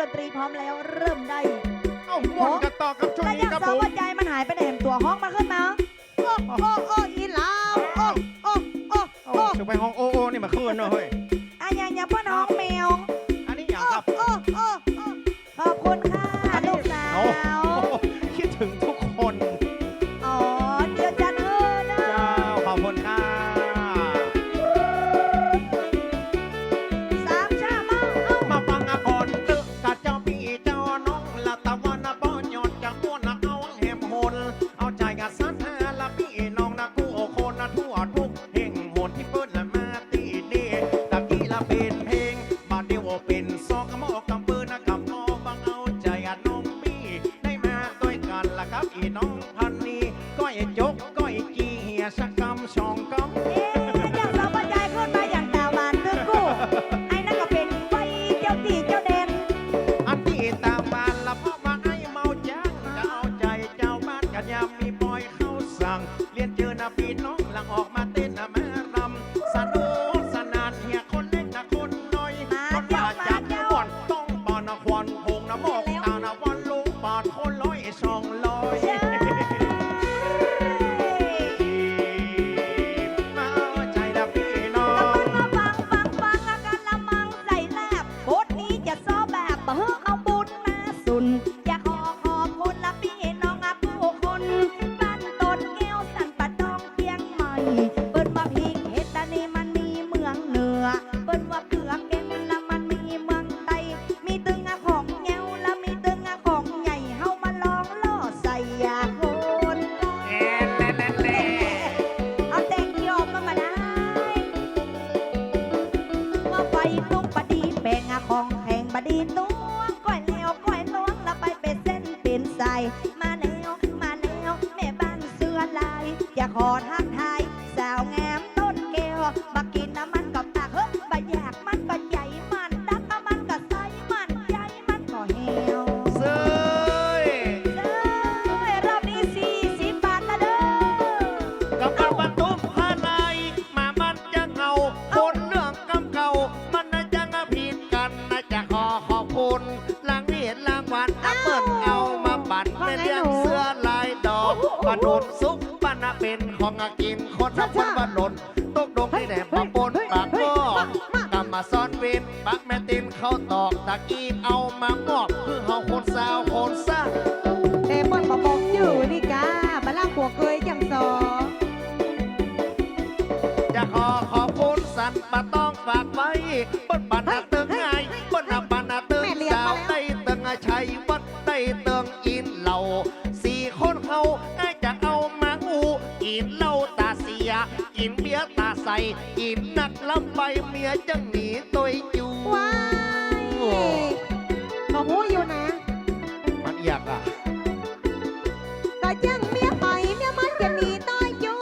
ดนตรีพร้อมแล้วเริ่มได้เอ้าม่วนกันต่อกับช่วงแล้วนี้ยังครับสาผวมวันใจมันหายไปไหนตัวห้องมาขึ้นมาโอ้โอ้โอ้อีลาวโอ้โอ้โอ้โอ้โอ้ถึงไปห้องโอโอนี่มาคืนเนอะเฮ้ย สักกำสองกำ ปะโดนซุปปะนะเป็นของอากินคนนับคนบะหล่นตกดงที่แหนปะปนปากก็กำมาซ้อนเวนปักแม่ตินเข้าตอกตะกี้เอามามอบคือเฮาคนสาวคนสร้างแต่ปนมาบอกอยู่นี่กาบาล่างหัวเกยจังสอจะขอขอบคุณสันปะต้องฝากไว้ ร์ตาใสกินนักลำไปเมียจังหนีตัวจูว้ายมาหูอยู่นะ มันอยากอะก็จังเมียไปเมียมันจะหนีต้อยอยู่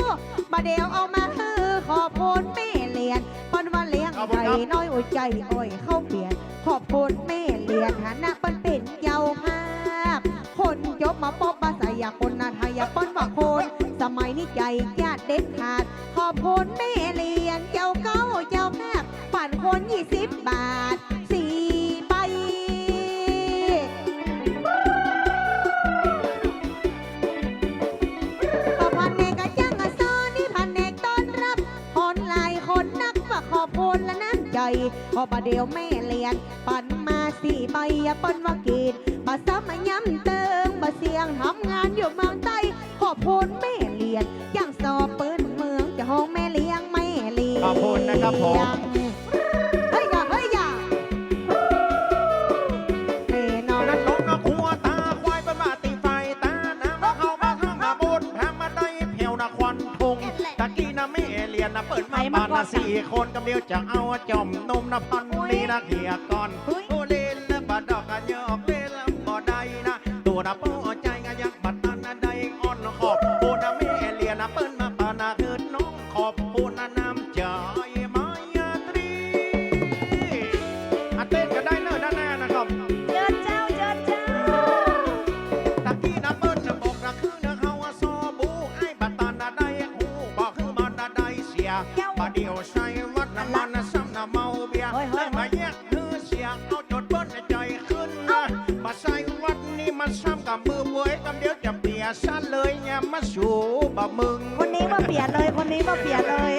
บาเดียวเอามาเฮอขอบคุณแม่เลียนปนว่าเลี้ยงไก่น้อยอใจอ้อยเข้าเปลี่ยน ขอบคุณแม่เลียนฐานะเปิ้นเป็นเยาวภาพคนจบมาปอบภาษาอยากคนนาไทยอยากป้นว่าคนสมัยนี้ ใจญาติเด็ดขาด ขอบคุณแม่เลี้ยนเจ้าเก้าเจ้าภาพปั่นคนยี่สิบบาทสี่ใบก็พันเนกะจังอะซอนี่พันเนกต้อนรับคนหลายคนนักว่าขอบคุณและน้ำใจพอประเดี๋ยวแม่เลี้ยนปันมาสี่ใบอย่าปนว่ากินบาซ้ำมาย้ำเติงบาเสียงทำงานอยู่เมืองใต้ขอบคุณแม่ คุณนะครับผมเฮ้ยอย่าเฮ้ยอย่าแน่นอนนั่นนกนะขัวตาควายเป็นมาตีไฟตาน้ำมาเข้ามาทางมาบนแพงมาได้เพียวนะควันทงตะกี้นะแม่เรียนนะเปิดมาบ้านนะสี่คนกำเดียวจะเอาจอมนมนะพันนี่นะเขียก่อนโอเลนและบัดดอกกันยอกเล่นแล้วบ่ได้นะตัวนะป้อ ซะเลยแงมมาสู่บ่มึง คนนี้มาเปลี่ยนเลย คนนี้มาเปลี่ยนเลย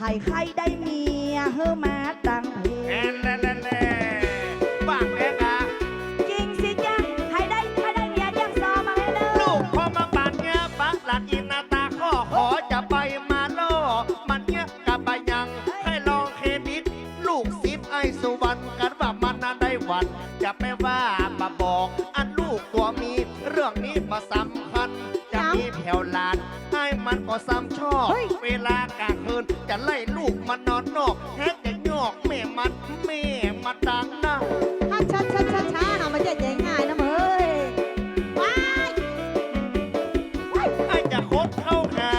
ให้ใครได้เมียเฮอมาตั้งเพแอนแอนแอนบางแม่กาจริงสิจ้ะให้ได้ให้ได้เมียยังซอมาให้เลยลูกพ่อมาบานเงี้ยบักหลักอินนาตาก็ขอจะไปมาโลมันเงี้ยกับไปยังให้ลองเคบิดลูกซิบไอสุวรรณกันว่ามันนั้ได้วันจะไปว่า มันก็ซ้ำชอบ เวลากลางคืนจะไล่ลูกมานอนนอกแฮกจะยอกแม่มันแม่มาดังนะช้าช้าช้าช้าเอามาเจ๊ใจง่ายนะมึงว้ายไอ้จะคดเข้าหา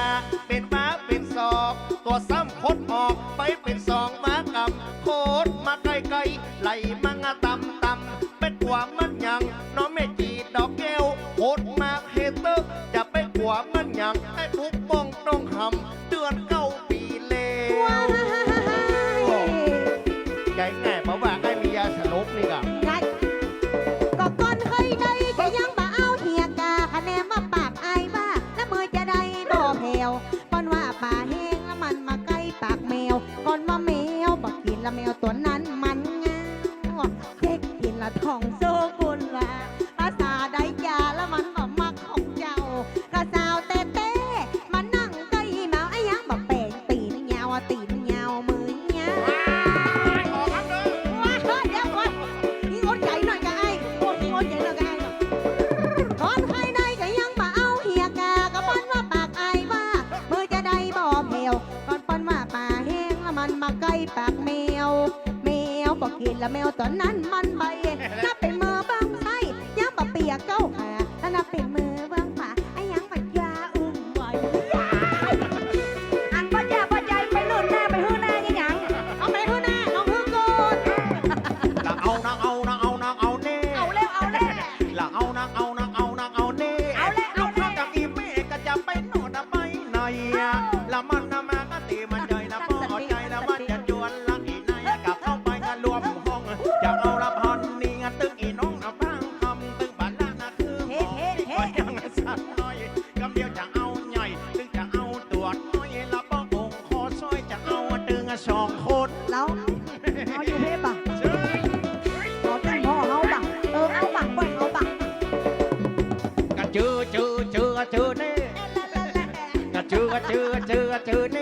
เป็นม้าเป็นศอก ตัวซ้ำคดออกไปเป็นสองม้ากับโคดมาไกลไกลไหลมังาตำตำเป็นกว่ามันยังน้องแม่จี แล้วแมวตอนนั้นมันใบน่าเป็น ชื่อชื่อชื่อแน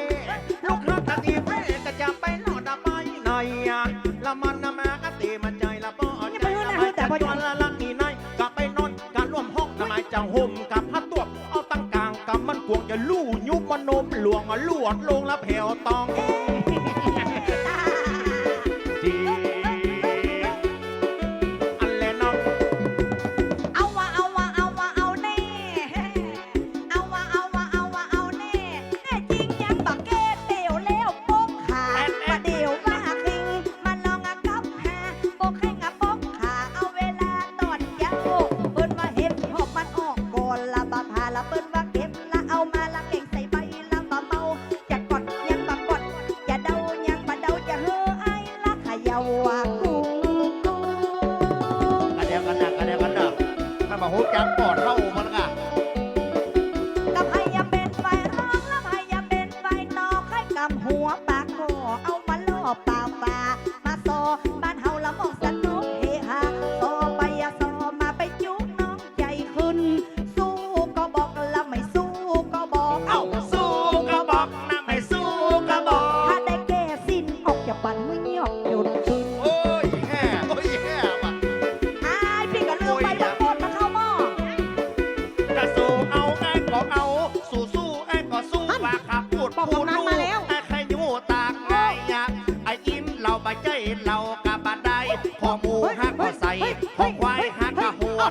บใจเหล่ากะบะได้ของหมูหักก็ใส่ของควายหักกะหัว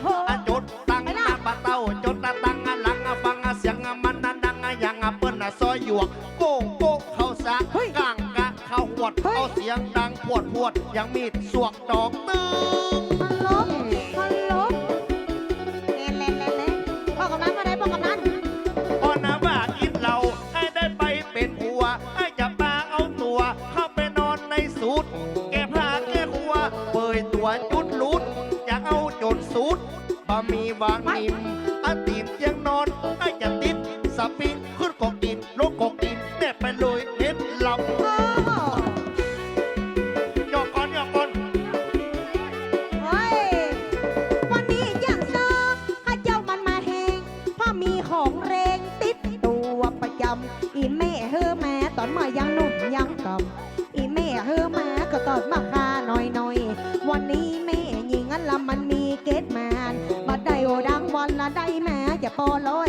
จุดตั้งน้ำปะเต้าจุดตั้งหลังฟังเสียงมันนั่นดังยังเปิ้นซอยหยวกโก้งโก้งเข้าซักลางกะเข้าหวดเข้าเสียงดังปวดปวดยังมีดสวกดอกตึ้ง มีวางนิ่มอดีตยังนอนไอ้จะติดสปิงขึ้นกอกดินลงกอกดินแม่ไปเลยเล็ดลำยอกก่อนหยอกก่อนวันนี้ย่างเดิมข้เจ้ามันมาเฮงพ่อมีของแรงติดตัวประจำอีแม่เฮอแม่ตอนมายังหนุ่มยังกำอีแม่เฮอแม่ก็ตอนมา lo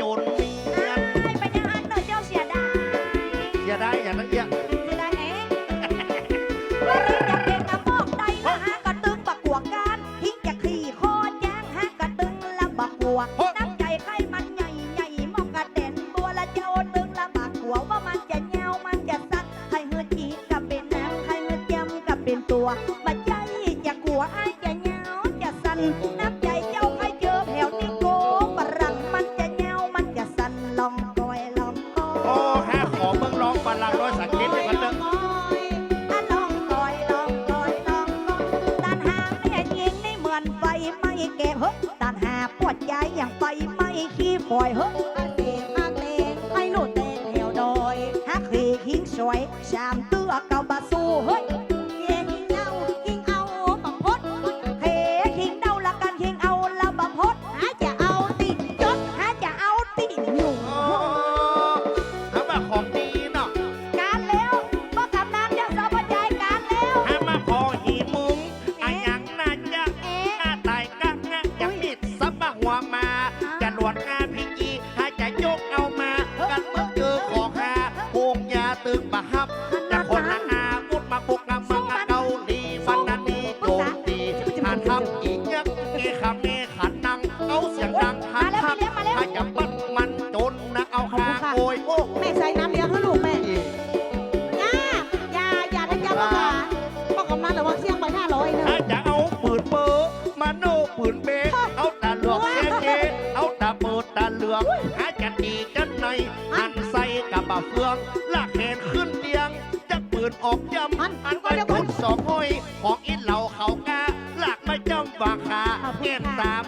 your feet. เกลือกับมาสู้เฮ้ย ตตาม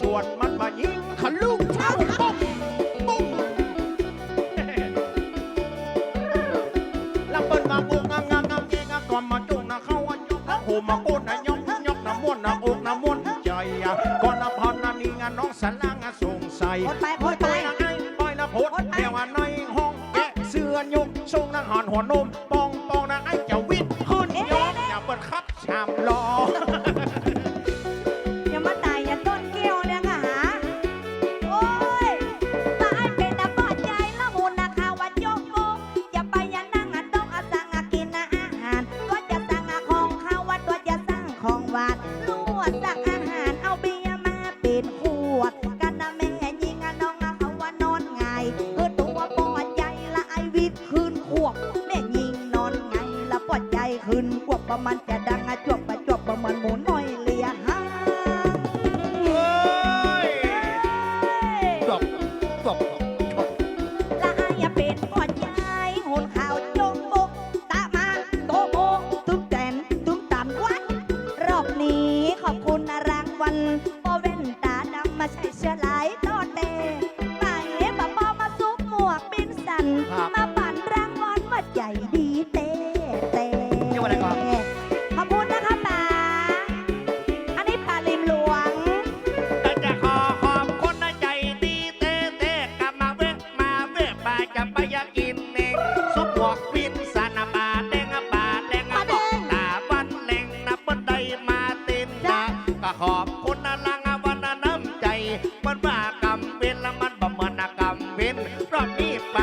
ส่วนมันมายิงขลุกเท้าปุ้งปุ้งลำเปิ้ลมาโกงงามงามงามเงงก่อนมาจุงนะเข้าอันยกนะโหมาโกนนะยกยกนะม้วนนะอกนะม้วนใจอะก่อนละพอนนะนี่งานน้องสลังอะสงสัยโคตรไปโคตรไปนไอ้ปล่อยะโพดเดี๋ยวอันในห้องแกะเสื้อยกทรงนะหันหัวนม ประมันจะดัง็ขอบคุณนะลังวันน้ำใจ มันว่ากรรมเป็นละมันบ่มัอนกรรมเป็นรอบนี้ไป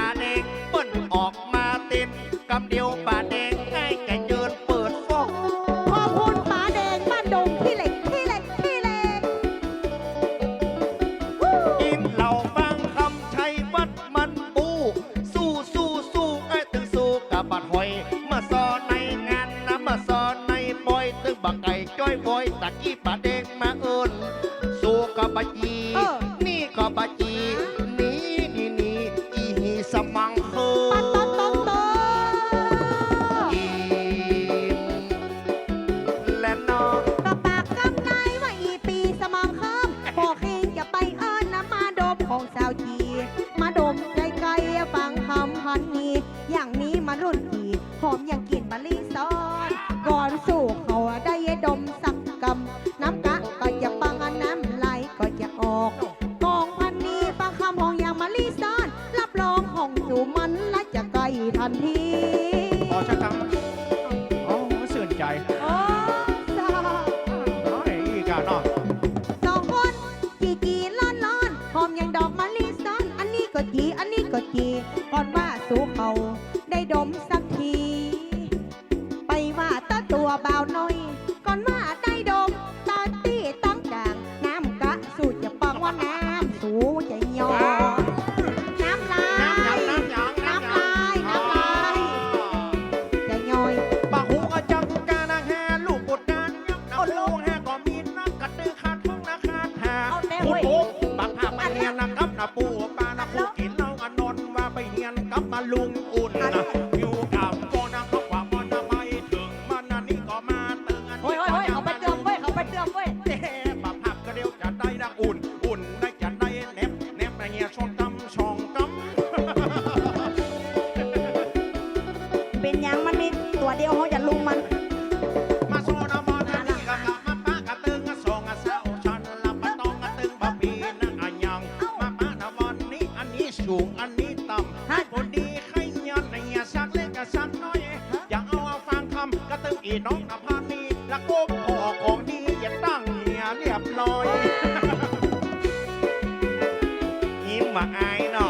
มากอายน้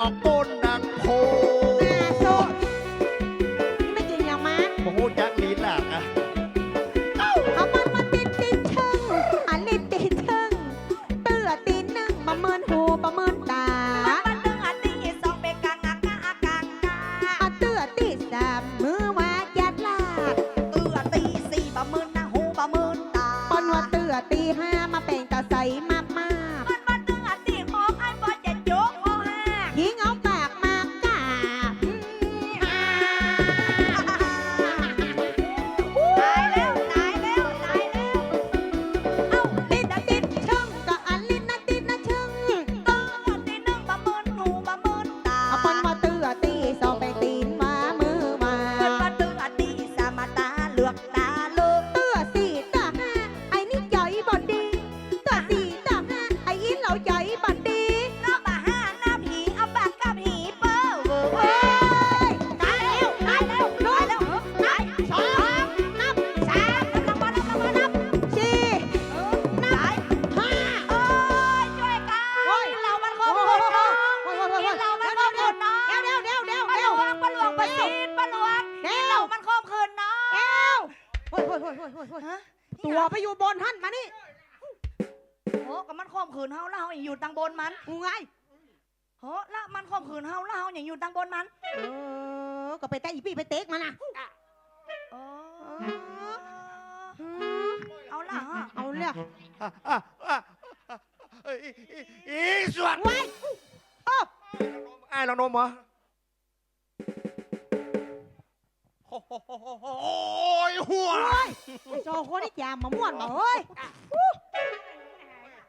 ออกบน มาตาเหลือกตา อ้ยอีอีอีสวดไว้โอ้ไอ้ายลองนมเหรอโอ้โหโอ้ยหัวโจคนที่จามมาม่วนมาเฮ้ย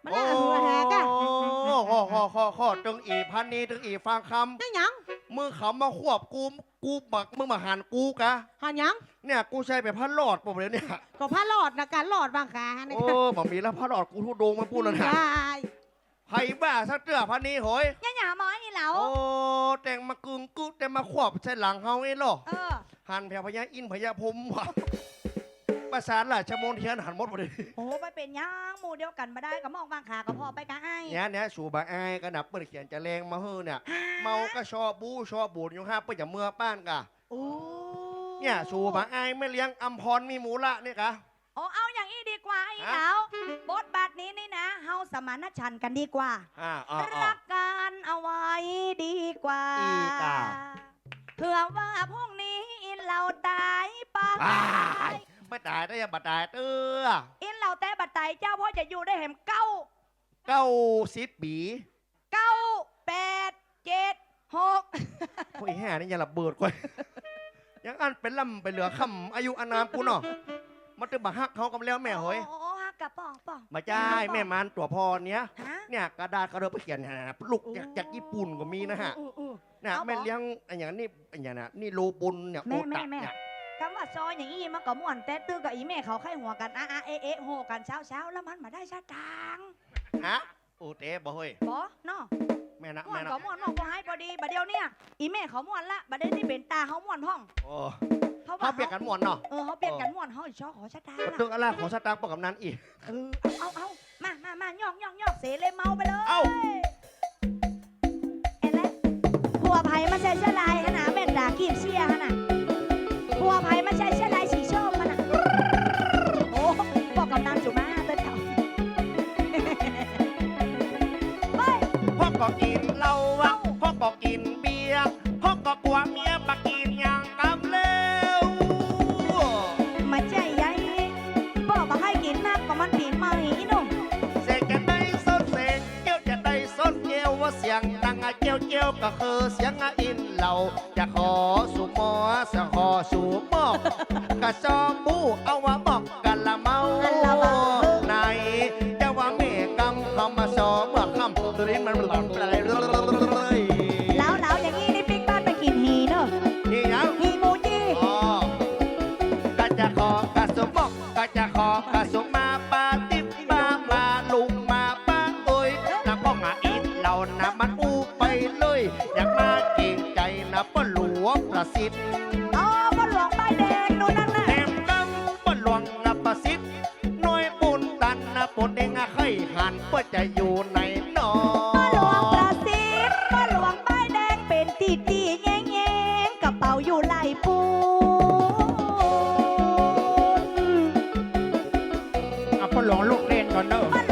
มันน่าหัวแหกอะโอ้โหขอขอขอตึงอีพันนี้ตึงอีฟังคนั่นหยังำมือเขามาควบกูกูบักมึงมาหันกูกะ หันหยังเนี่ยกูใช้ไปพันหลอดผมเลยเนี่ย ก็พระหลอดนะการหลอดบางขานะโอ้บ่มีแล้วพันหลอดกูทุดงมาพูดแล้วนะ ได้ ไผ่บ้าสักเตื้อพันนี้โหยย่าหยาหมอนี่เหลาโอ้แต่งมากึ่งกูแต่มาควบใส่หลังเฮาเองเหรอเออหันแผ่พญาอินพญาพรหมว่ะประสานล่ะชะมนเทียนหันหมดหมดเลยโอ้ไปเป็นย่างหมู่เดียวกันมาได้ก็มองบางขาก็พอไปกันไอ้เนี่ยเนี่ยสูบะอายก็นับเปิดเขียนจะแรงมาเฮ้อเนี่ยเมาก็ชอบบู้ชอบบูดอยู่ห้าเปิดอย่าเมื่อป้านกะโอ้เนี่ยสูบะอายไม่เลี้ยงอัมพรมีหมูละเนี่ยกะโอ้เอาอย่างนี้ดีกว่าไอ้ฮะเหลา มานฉันท์กันดีกว่า อ่าอ่าอ่า รักกันเอาไว้ดีกว่า อีกอะ เผื่อว่าพรุ่งนี้อินเราตายไปอ้ายไม่ตายได้ยังบัดตายเตื้ออินเราแต่บัดไตเจ้าพ่อจะอยู่ได้แหมเก้า เก้าสิบปีเก้าแปดเจ็ดหกโอ้ยแห่นี่อย่าระเบิดก่อยยังอันเป็นลำไปเหลือคำอายุอานามกูเนาะมาตึงบักฮักเขากำแล้วแม่เฮ้ยโอ้โอ้ฮั กกับป่องป่องมาจ้ายแม่มันตัวพอเนี้ยฮะเนี่ยกระดาษกระเดาไปเขียนนะลูกจากจากญี่ปุ่นก็มีนะฮะอู้อู้ เนี่ยเอาบ่แม่เลี้ยงอันอย่างนี้อันอย่างน่ะนี่โลปุนเนี่ยแม่โอแม่ตะแม่เนี่ยคำว่าซอยอย่างนี้มันก็ม่วนแต่ตื้อกับอีแม่เขาไข้หัวกันอะอะเอะเอะโหกันเช้าเช้าแล้วมันมาได้ชาตางค์ฮะโอ้เต้บ่เฮ้ยบอเนาะแม่นะม่วแม่นนะก็ม่วนม่วนก็ให้พอดีบัดเดียวเนี่ยอีแม่เขาม่วนละบัดเดี๋ยวนี้เป็นตาเขาม่วนพ่องโอ้เพราะว่าเขาเปลี่ยนกันหมดเนาะเออเขาเปลี่ยนกันม่วนเขาอีกชอบขอชาตางค์ตึกละอะไรของสตาร์ปกกับนั้นอีก เออเอาเอาเอามามามาย่องย่องย่องเสเลยเมาไปเลยเอ้าเห็นแล้วผัวไผ่มาใช้เสื้อลายขนาดแม่นด่ากีบเชียร์ขนาดผัวไผ่มาใช้เสื้อ ก็กินเหล้าพ่อก็กินเบียร์พ่อก็กลัวเมียมากินอย่างกำเร็วมาใจใหญ่พ่อบอกให้กินนักก็มันผินไหมอีนุ่มเสกจะได้สนเสกเจ้าจะได้สนเจ้ยว่าเสียงดังอะเจียเจ้าก็คือเสียงอินเหล้าจะขอสู่หมอจะขอสู่หมอกกะจอบมูเอาว่าบอก หลงลูกเล่นกันเด้อ